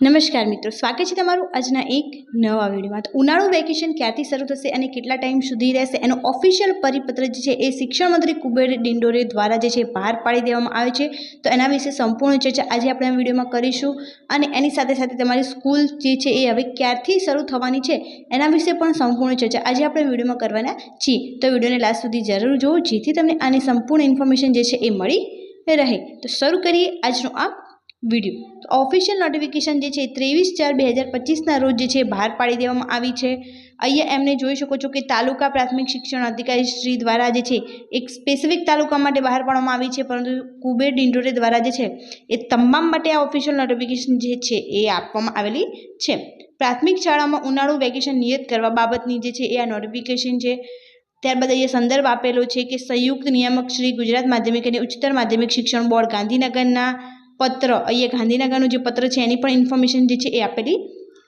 નમસ્કાર મિત્રો, સ્વાગત છે તમારું આજના એક નવા વિડીયોમાં. તો ઉનાળુ વેકેશન ક્યારથી શરૂ થશે અને કેટલા ટાઈમ સુધી રહેશે? એનો ઓફિશિયલ પરિપત્ર જે છે એ શિક્ષણ મંત્રી કુબેર ડિંડોરે દ્વારા જે છે બહાર પાડી દેવામાં આવે છે. તો એના વિશે સંપૂર્ણ ચર્ચા આજે આપણે આ વિડીયોમાં કરીશું. અને એની સાથે સાથે તમારી સ્કૂલ જે છે એ હવે ક્યારથી શરૂ થવાની છે એના વિશે પણ સંપૂર્ણ ચર્ચા આજે આપણે વિડીયોમાં કરવાના છીએ. તો વિડીયોને લાસ્ટ સુધી જરૂર જોવું જેથી તમને આની સંપૂર્ણ ઇન્ફોર્મેશન જે છે એ મળી રહે. તો શરૂ કરીએ આજનો આ વીડિયો. તો ઓફિશિયલ નોટિફિકેશન જે છે ત્રેવીસ ચાર બે હજાર પચીસના રોજ જે છે બહાર પાડી દેવામાં આવી છે. અહીંયા એમને જોઈ શકો છો કે તાલુકા પ્રાથમિક શિક્ષણ અધિકારી શ્રી દ્વારા જે છે એક સ્પેસિફિક તાલુકા માટે બહાર પાડવામાં આવી છે, પરંતુ કુબેર ડિંડોરે દ્વારા જે છે એ તમામ માટે આ ઓફિશિયલ નોટિફિકેશન જે છે એ આપવામાં આવેલી છે. પ્રાથમિક શાળામાં ઉનાળુ વેકેશન નિયત કરવા બાબતની જે છે એ આ નોટિફિકેશન છે. ત્યારબાદ અહીંયા સંદર્ભ આપેલો છે કે સંયુક્ત નિયામક શ્રી ગુજરાત માધ્યમિક અને ઉચ્ચતર માધ્યમિક શિક્ષણ બોર્ડ ગાંધીનગરના પત્ર. અહીંયા ગાંધીનગરનું જે પત્ર છે, એની પણ ઇન્ફોર્મેશન જે છે એ આપેલી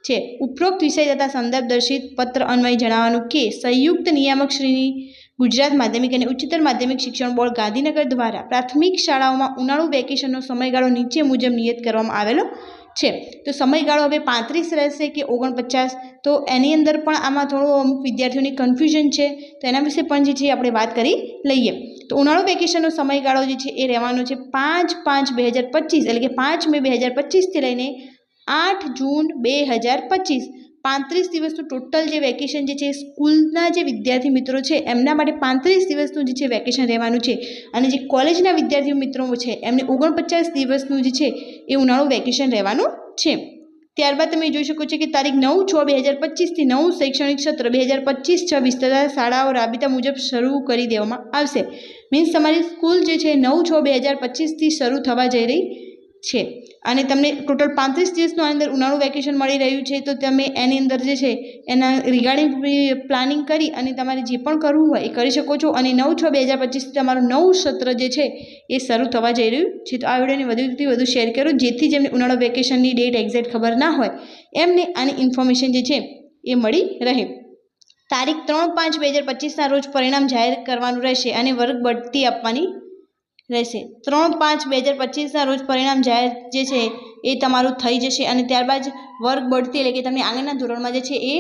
છે. ઉપરોક્ત વિષય તથા સંદર્ભ દર્શિત પત્ર અન્વય જણાવવાનું કે, સંયુક્ત નિયામક શ્રીની ગુજરાત માધ્યમિક અને ઉચ્ચતર માધ્યમિક શિક્ષણ બોર્ડ ગાંધીનગર દ્વારા પ્રાથમિક શાળાઓમાં ઉનાળુ વેકેશનનો સમયગાળો નીચે મુજબ નિયત કરવામાં આવેલો છે. તો સમયગાળો હવે પાંત્રીસ રહેશે કે ઓગણપચાસ? તો એની અંદર પણ આમાં થોડું અમુક વિદ્યાર્થીઓની કન્ફ્યુઝન છે. તો એના વિશે પણ જે છે આપણે વાત કરી લઈએ. તો ઉનાળુ વેકેશનનો સમયગાળો જે છે એ રહેવાનો છે પાંચ પાંચ બે હજાર પચીસ, એટલે કે પાંચ મે બે હજાર પચીસથી લઈને આઠ જૂન બે હજાર પચીસ. પાંત્રીસ દિવસનું ટોટલ જે વેકેશન જે છે સ્કૂલના જે વિદ્યાર્થી મિત્રો છે એમના માટે પાંત્રીસ દિવસનું જે છે વેકેશન રહેવાનું છે. અને જે કોલેજના વિદ્યાર્થી મિત્રો છે એમને ઓગણપચાસ દિવસનું જે છે એ ઉનાળુ વેકેશન રહેવાનું છે. ત્યારબાદ તમે જોઈ શકો છો કે તારીખ નવ છ બે હજાર પચીસથી નવું શૈક્ષણિક સત્ર બે હજાર પચીસ છવ્વીસ તથા શાળાઓ રાબેતા મુજબ શરૂ કરી દેવામાં આવશે. મીન્સ તમારી સ્કૂલ જે છે નવ છ બે હજાર પચીસથી શરૂ થવા જઈ રહી છે. અને તમને ટોટલ પાંત્રીસ દિવસનું અંદર ઉનાળુ વેકેશન મળી રહ્યું છે, તો તમે એની અંદર જે છે, એના રિગાર્ડિંગ પ્લાનિંગ કરી અને તમારે જે પણ કરવું હોય એ કરી શકો છો. અને નવ છ બે હજાર પચીસથી તમારું નવું સત્ર જે છે, એ શરૂ થવા જઈ રહ્યું છે. તો આ વિડીયોને વધુથી વધુ શેર કરો, જેથી જેમને ઉનાળુ વેકેશનની ડેટ એક્ઝેક્ટ ખબર ના હોય, એમને આની ઇન્ફોર્મેશન જે છે, એ મળી રહે. તારીખ ત્રણ પાંચ બે હજાર પચીસના રોજ પરિણામ જાહેર કરવાનું રહેશે અને વર્ગ બઢતી આપવાની રહેશે. ત્રણ પાંચ બે હજાર પચીસના રોજ પરિણામ જાહેર જે છે એ તમારું થઈ જશે અને ત્યારબાદ વર્ગ બઢતી એટલે કે તમને આગળના ધોરણમાં જે છે એ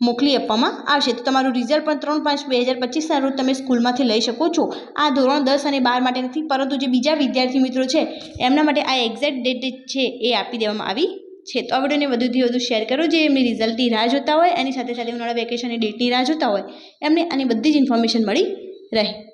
મોકલી આપવામાં આવશે. તો તમારું રિઝલ્ટ પણ ત્રણ પાંચ બે હજાર પચીસના રોજ તમે સ્કૂલમાંથી લઈ શકો છો. આ ધોરણ દસ અને બાર માટે નથી, પરંતુ જે બીજા વિદ્યાર્થી મિત્રો છે, એમના માટે આ એક્ઝેક્ટ ડેટ છે એ આપી દેવામાં આવી છે. તો આ વિડીયોને વધુથી વધુ શેર કરો જે એમની રિઝલ્ટની રાહ જોતા હોય. એની સાથે સાથે ઉનાળા વેકેશનની ડેટની રાહ જોતા હોય. એમને આની બધી જ ઇન્ફોર્મેશન મળી રહે.